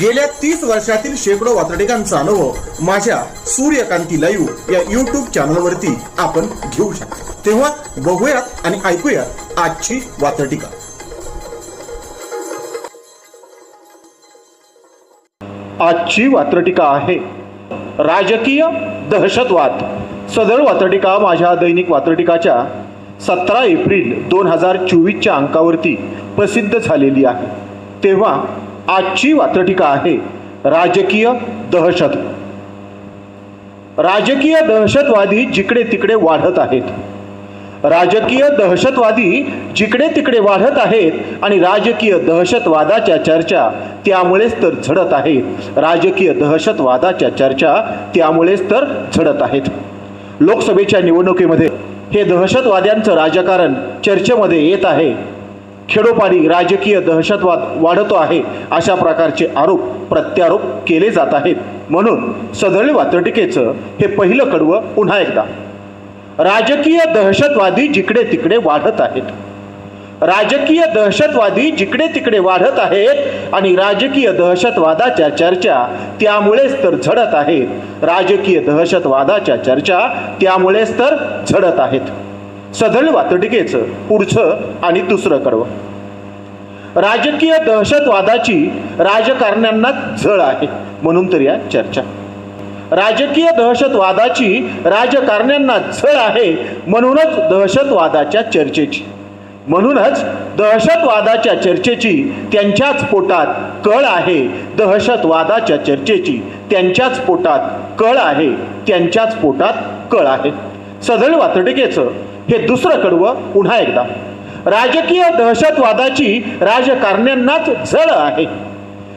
गेल्या तीस वर्षातील शेकडो वातडिकांचा अनुभव माझ्या सूर्यकांती लाईव्ह या युट्यूब चॅनलवरती आपण घेऊ शकतो. तेव्हा बघूयात आणि ऐकूयात आजची वातडिका आजची वात्रटिका आहे. राजकीय दहशतवाद. सदर वात्रटिका माझ्या दैनिक वात्रटिकाच्या सतरा एप्रिल दोन हजार चोवीसच्या अंकावरती प्रसिद्ध झालेली आहे. तेव्हा आजची वात्रटिका आहे राजकीय दहशत. राजकीय दहशतवादी जिकडे तिकडे वाढत आहेत. राजकीय दहशतवादी जिकडे तिकडे वाढत आहेत आणि राजकीय दहशतवादाच्या चर्चा त्यामुळेच तर झडत आहेत. राजकीय दहशतवादाच्या चर्चा त्यामुळेच तर झडत आहेत. लोकसभेच्या निवडणुकीमध्ये हे दहशतवाद्यांचं राजकारण चर्चेमध्ये येत आहे. खेडोपाडी राजकीय दहशतवाद वाढतो आहे अशा प्रकारचे आरोप प्रत्यारोप केले जात आहेत. म्हणून सदळी वात्रटिकेचं हे पहिलं कडवं पुन्हा एकदा. राजकीय दहशतवादी जिकडे तिकडे वाढत आहेत. राजकीय दहशतवादी जिकडे तिकडे वाढत आहेत आणि राजकीय दहशतवादाच्या चर्चा त्यामुळेच तर झडत आहेत. राजकीय दहशतवादाच्या चर्चा त्यामुळेच तर झडत आहेत. सदळ वातटिकेचं पुढचं आणि दुसरं कडवं. राजकीय दहशतवादाची राजकारण्यांना झळ आहे म्हणून तर या चर्चा. राजकीय दहशतवादाची राजकारण्यांना झळ आहे म्हणूनच दहशतवादाच्या चर्चेची. म्हणूनच दहशतवादाच्या चर्चेची त्यांच्याच पोटात कळ आहे दहशतवादाच्या चर्चेची त्यांच्याच पोटात कळ आहे त्यांच्याच पोटात कळ आहे. सदळ वातटिकेचं हे दुसरं कडवं पुन्हा एकदा. राजकीय दहशतवादाची राजकारण्यांनाच झळ आहे.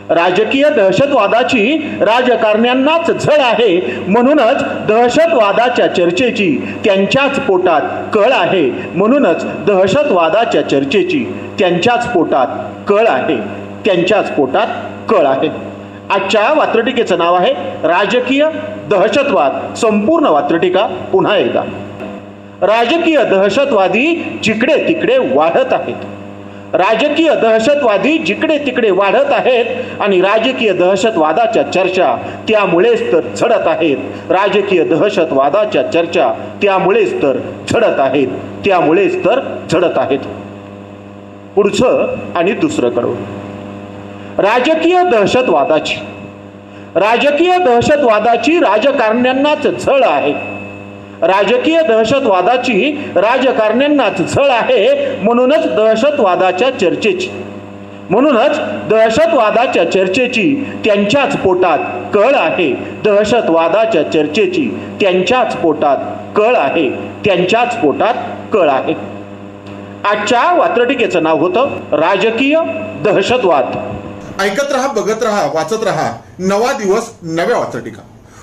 राजकीय दहशतवादाची राजकारण्यांनाच झळ आहे म्हणूनच दहशतवादाच्या चर्चेची त्यांच्याच पोटात कळ आहे. म्हणूनच दहशतवादाच्या चर्चेची त्यांच्याच पोटात कळ आहे. त्यांच्याच पोटात कळ आहे. आजच्या वात्रटिकेचं नाव आहे राजकीय दहशतवाद. संपूर्ण वात्रटिका पुन्हा एकदा. राजकीय दहशतवादी जिकडे तिकडे वाढत आहेत. राजकीय दहशतवादी जिकडे तिकडे वाढत आहेत आणि राजकीय दहशतवादाच्या चर्चा त्यामुळेच तर झडत आहेत. राजकीय दहशतवादाच्या चर्चा त्यामुळेच तर झडत आहेत. त्यामुळेच तर झडत आहेत. पुढचं आणि दुसरं कडवं राजकीय दहशतवादाची. राजकीय दहशतवादाची राजकारण्यांनाच झळ आहे. राजकीय दहशतवादाची राजकारण्यांनाच झळ आहे म्हणूनच दहशतवादाच्या चर्चेची. म्हणूनच दहशतवादाच्या चर्चेची त्यांच्याच पोटात कळ आहे. दहशतवादाच्या चर्चेची त्यांच्याच पोटात कळ आहे. त्यांच्याच पोटात कळ आहे. आजच्या वात्रटिकेचं नाव होतं राजकीय दहशतवाद. ऐकत रहा बघत रहा वाचत रहा. नवा दिवस नव्या वात्रटिका.